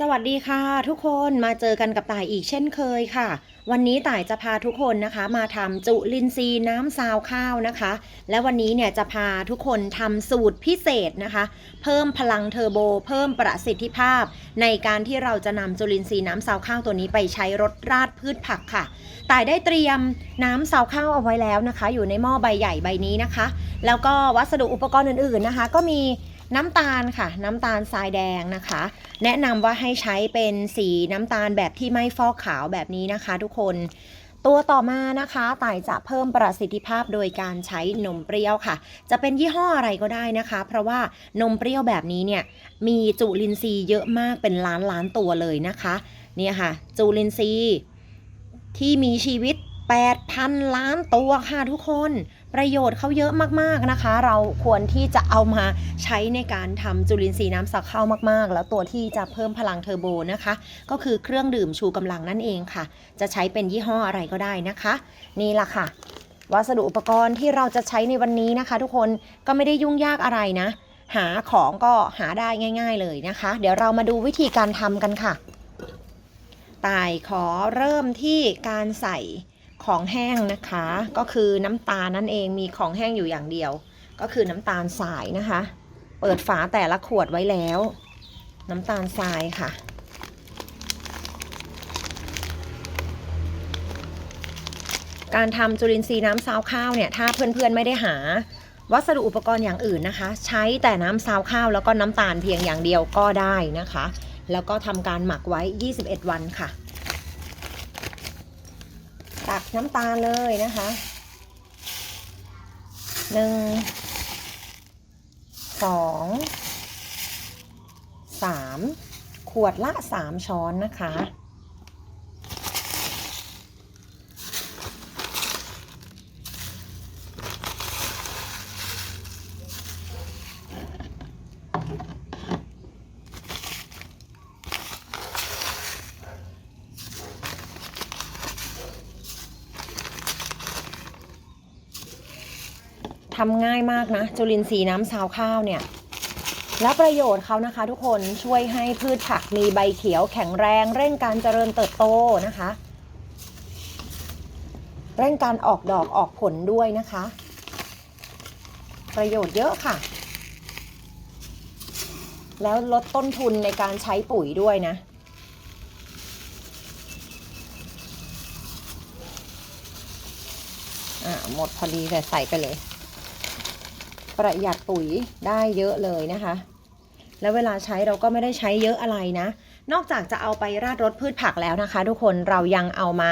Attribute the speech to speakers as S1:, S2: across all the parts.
S1: สวัสดีค่ะ ทุกคนมาเจอกันกับต่ายอีกเช่นเคยค่ะ วันนี้ต่ายจะพาทุกคนนะคะ มาทำจุลินทรีย์น้ำซาวข้าวนะคะ และวันนี้เนี่ยจะพาทุกคนทำสูตรพิเศษนะคะ เพิ่มพลังเทอร์โบ เพิ่มประสิทธิภาพ ในการที่เราจะนำจุลินทรีย์น้ำซาวข้าวตัวนี้ไปใช้รดราดพืชผักค่ะต่ายได้เตรียมน้ำซาวข้าวเอาไว้แล้วนะคะ อยู่ในหม้อใบใหญ่ใบนี้นะคะ แล้วก็วัสดุอุปกรณ์อื่นๆนะคะ ก็มี น้ำตาลค่ะ น้ำตาลทรายแดงนะคะ แนะนำว่าให้ใช้เป็นสีน้ำตาลแบบที่ไม่ฟอกขาวแบบนี้นะคะ ทุกคน ตัวต่อมานะคะต่ายจะเพิ่มประสิทธิภาพโดยการใช้นมเปรี้ยวค่ะ จะเป็นยี่ห้ออะไรก็ได้นะคะ เพราะว่านมเปรี้ยวแบบนี้เนี่ยมีจุลินทรีย์เยอะมากเป็นล้านล้านตัวเลยนะคะเนี่ยค่ะ จุลินทรีย์ที่มีชีวิต 8,000 ล้านตัวค่ะทุกคน ประโยชน์เขาเยอะมากๆนะคะ เราควรที่จะเอามาใช้ในการทำจุลินทรีย์น้ำสักข้าวมากๆ แล้วตัวที่จะเพิ่มพลังเทอร์โบนะคะ ก็คือเครื่องดื่มชูกำลังนั่นเองค่ะ จะใช้เป็นยี่ห้ออะไรก็ได้นะคะ นี่ละค่ะ วัสดุอุปกรณ์ที่เราจะใช้ในวันนี้นะคะ ทุกคนก็ไม่ได้ยุ่งยากอะไรนะ หาของก็หาได้ง่าย ๆเลยนะคะ เดี๋ยวเรามาดูวิธีการทำกันค่ะ ตายขอเริ่มที่การใส่ ของแห้งนะคะ ก็คือน้ำตาลนั่นเองมีของแห้งอยู่อย่างเดียว ก็คือน้ำตาลทรายนะคะ เปิดฝาแต่ละขวดไว้แล้ว น้ำตาลทรายค่ะ การทำจุลินทรีย์น้ำซาวข้าวเนี่ยถ้าเพื่อนๆไม่ได้หาวัสดุอุปกรณ์อย่างอื่นนะคะ ใช้แต่น้ำซาวข้าวแล้วก็น้ำตาลเพียงอย่างเดียวก็ได้นะคะ แล้วก็ทำการหมักไว้ 21 วันค่ะ น้ำตาลเลยนะคะหนึ่งสองสามขวดละสามช้อนนะคะ ทำง่ายมากนะ จุลินทรีย์น้ำซาวข้าวเนี่ย แล้วประโยชน์เขานะคะ ทุกคนช่วยให้พืชผักมีใบเขียวแข็งแรง เร่งการเจริญเติบโตนะคะ เร่งการออกดอกออกผลด้วยนะคะ ประโยชน์เยอะค่ะ แล้วลดต้นทุนในการใช้ปุ๋ยด้วยนะอ่าหมดพอดีแต่ใส่ไปเลย ประหยัดปุ๋ยได้เยอะเลยนะคะ แล้วเวลาใช้เราก็ไม่ได้ใช้เยอะอะไรนะ นอกจากจะเอาไปราดรถพืชผักแล้วนะคะ ทุกคนเรายังเอามา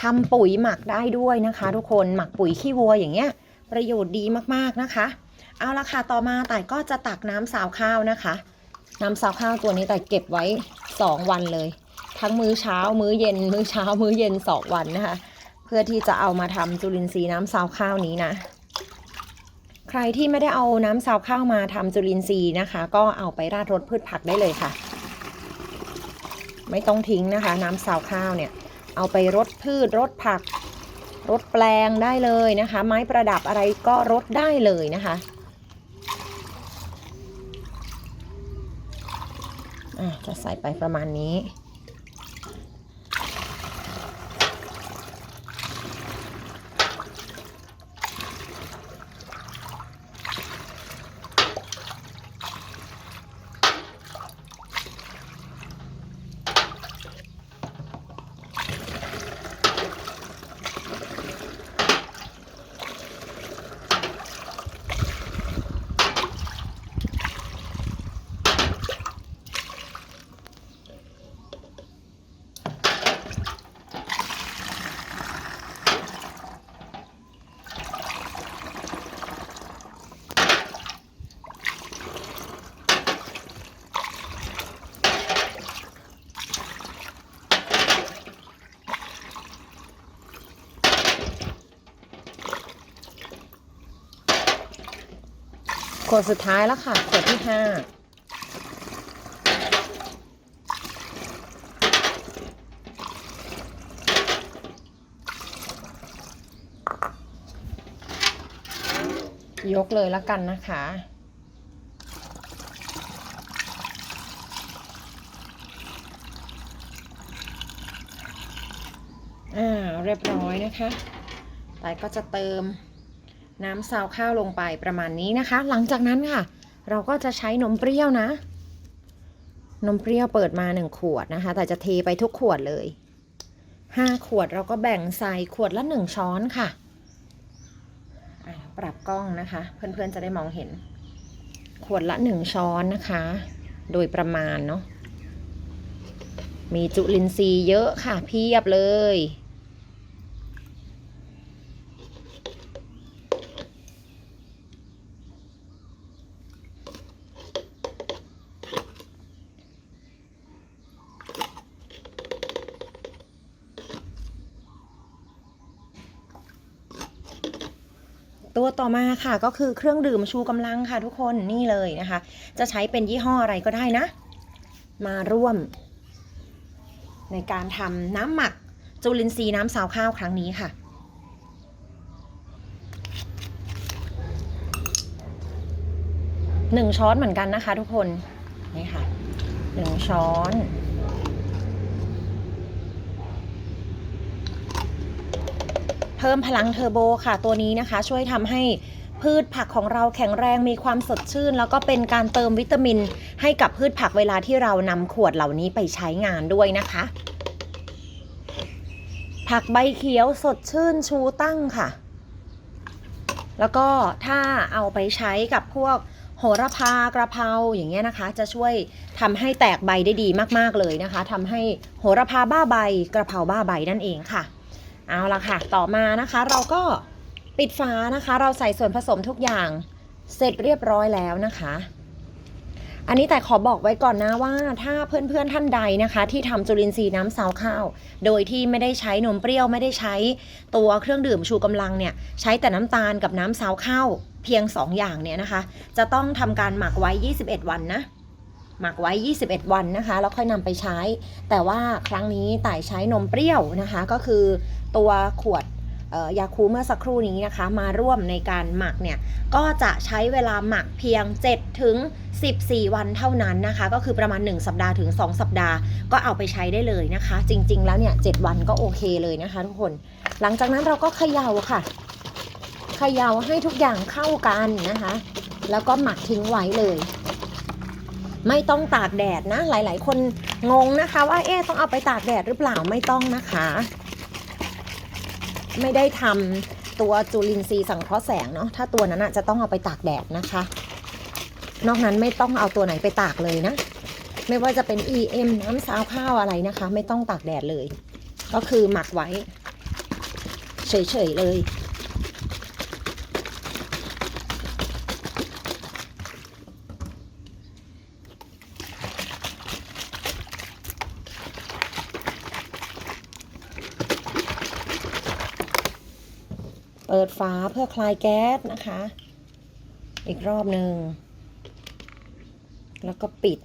S1: ทำปุ๋ยหมักได้ด้วยนะคะ ทุกคนหมักปุ๋ยขี้วัวอย่างเงี้ย ประโยชน์ดีมากๆนะคะ เอาละค่ะต่อมาแต่ก็จะตักน้ำสาวข้าวนะคะ น้ำสาวข้าวตัวนี้แต่เก็บไว้ 2 วันเลย ทั้งมื้อเช้ามื้อเย็น มื้อเช้า มื้อเย็น2วันนะคะ เพื่อที่จะเอามาทำจุลินทรีย์น้ำซาวข้าวนี้นะ ใครที่ไม่ได้เอาน้ำซาวข้าวมาทำจุลินทรีย์นะคะ ก็เอาไปราดรดพืชผักได้เลยค่ะ ไม่ต้องทิ้งนะคะ น้ำซาวข้าวเนี่ย เอาไปรดพืชรดผักรดแปลงได้เลยนะคะ ไม้ประดับอะไรก็รดได้เลยนะคะะจะใส่ไปประมาณนี้ ขวดสุดท้ายแล้วค่ะ ขวดที่ห้ายกเลยละกันนะคะ อ่า เรียบร้อยนะคะแต่ก็จะเติม น้ำซาวข้าวลงไปประมาณนี้นะคะ หลังจากนั้นค่ะ เราก็จะใช้นมเปรี้ยวนะ นมเปรี้ยวเปิดมาหนึ่งขวดนะคะ แต่จะเทไปทุกขวดเลยห้าขวดเราก็แบ่งใส่ขวดละหนึ่งช้อนค่ะ ปรับกล้องนะคะ เพื่อนๆจะได้มองเห็น ขวดละหนึ่งช้อนนะคะ โดยประมาณเนาะมีจุลินทรีย์เยอะค่ะเพียบเลย ตัวต่อมาค่ะก็คือเครื่องดื่มชูกำลังค่ะทุกคนนี่เลยนะคะ จะใช้เป็นยี่ห้ออะไรก็ได้นะ มาร่วม ในการทำน้ำหมักจุลินทรีย์น้ำซาวข้าวครั้งนี้ค่ะหนึ่งช้อนเหมือนกันนะคะทุกคนนี่ค่ะหนึ่งช้อน พิ่มพลังเทอร์โบค่ะ ตัวนี้นะคะ ช่วยทำให้พืชผักของเราแข็งแรงมีความสดชื่น แล้วก็เป็นการเติมวิตามิน ให้กับพืชผักเวลาที่เรานำขวดเหล่านี้ไปใช้งานด้วยนะคะ ผักใบเขียวสดชื่นชูตั้งค่ะ แล้วก็ถ้าเอาไปใช้กับพวกโหระพากระเพราอย่างเงี้ยนะคะ จะช่วยทำให้แตกใบได้ดีมากๆเลยนะคะทำให้โหระพาบ้าใบกระเพราบ้าใบนั่นเองค่ะ เอาละค่ะ ต่อมานะคะ เราก็ปิดฝานะคะ เราใส่ส่วนผสมทุกอย่างเสร็จเรียบร้อยแล้วนะคะ อันนี้แต่ขอบอกไว้ก่อนนะว่าถ้าเพื่อนๆท่านใดนะคะ ที่ทำจุลินทรีย์น้ำซาวข้าว โดยที่ไม่ได้ใช้นมเปรี้ยวไม่ได้ใช้ตัวเครื่องดื่มชูกำลังเนี่ยใช้แต่น้ำตาลกับน้ำซาวข้าวเพียง 2 อย่างเนี่ยนะคะ จะต้องทำการหมักไว้ 21 วันนะ หมักไว้ 21 วันนะคะ แล้วค่อยนำไปใช้ แต่ว่าครั้งนี้ต่ายใช้นมเปรี้ยวนะคะ ก็คือตัวขวดยาคูเมื่อสักครู่นี้นะคะ มาร่วมในการหมักเนี่ย ก็จะใช้เวลาหมักเพียง 7 ถึง 14 วันเท่านั้นนะคะ ก็คือประมาณ 1 สัปดาห์ถึง 2 สัปดาห์ก็เอาไปใช้ได้เลยนะคะ จริง ๆ แล้วเนี่ย 7 วันก็โอเคเลยนะคะ ทุกคน หลังจากนั้นเราก็เขย่าค่ะเขย่าให้ทุกอย่างเข้ากันนะคะ แล้วก็หมักทิ้งไว้เลย ไม่ต้องตากแดดนะ หลาย ๆ คนงงนะคะ ว่าเอ๊ต้องเอาไปตากแดดหรือเปล่าไม่ต้องนะคะ ไม่ได้ทำตัวจุลินทรีย์สังเคราะห์แสงเนาะถ้าตัวนั้นอะจะต้องเอาไปตากแดดนะคะ นอกนั้นไม่ต้องเอาตัวไหนไปตากเลยนะ ไม่ว่าจะเป็น EM น้ำซาวข้าวอะไรนะคะ ไม่ต้องตากแดดเลย ก็คือหมักไว้เฉยๆเลย ปิดฝาเพื่อคลายแก๊สนะคะ อีกรอบหนึ่ง แล้วก็ปิด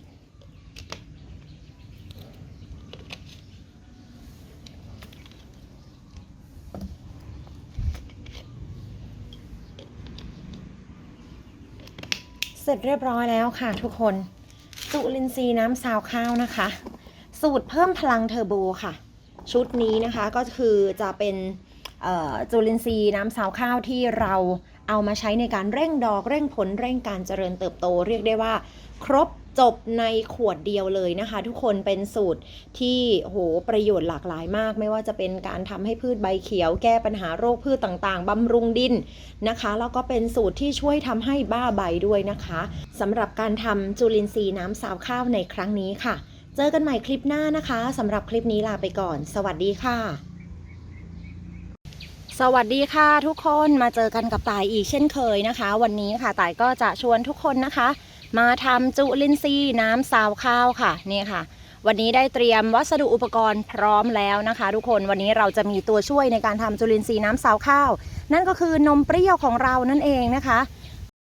S1: เสร็จเรียบร้อยแล้วค่ะทุกคน จุลินทรีย์น้ำซาวข้าวนะคะ สูตรเพิ่มพลังเทอร์โบค่ะ ชุดนี้นะคะก็คือจะเป็น จุลินทรีย์น้ำซาวข้าวที่เราเอามาใช้ในการเร่งดอกเร่งผลเร่งการเจริญเติบโต เรียกได้ว่า ครบจบในขวดเดียวเลยนะคะ ทุกคนเป็นสูตรที่โหประโยชน์หลากหลายมาก ไม่ว่าจะเป็นการทำให้พืชใบเขียว แก้ปัญหาโรคพืชต่างๆบำรุงดินนะคะแล้วก็เป็นสูตรที่ช่วยทำให้บ้าใบด้วยนะคะสำหรับการทำจุลินทรีย์น้ำซาวข้าวในครั้งนี้ค่ะ เจอกันใหม่คลิปหน้านะคะสำหรับคลิปนี้ลาไปก่อน สวัสดีค่ะ สวัสดีค่ะทุกคนมาเจอกันกับต่ายอีกเช่นเคยนะคะ วันนี้ค่ะต่ายก็จะชวนทุกคนนะคะ มาทำจุลินทรีย์น้ำซาวข้าวค่ะนี่ค่ะ วันนี้ได้เตรียมวัสดุอุปกรณ์พร้อมแล้วนะคะ ทุกคนวันนี้เราจะมีตัวช่วยในการทำจุลินทรีย์น้ำซาวข้าว นั่นก็คือนมเปรี้ยวของเรานั่นเองนะคะ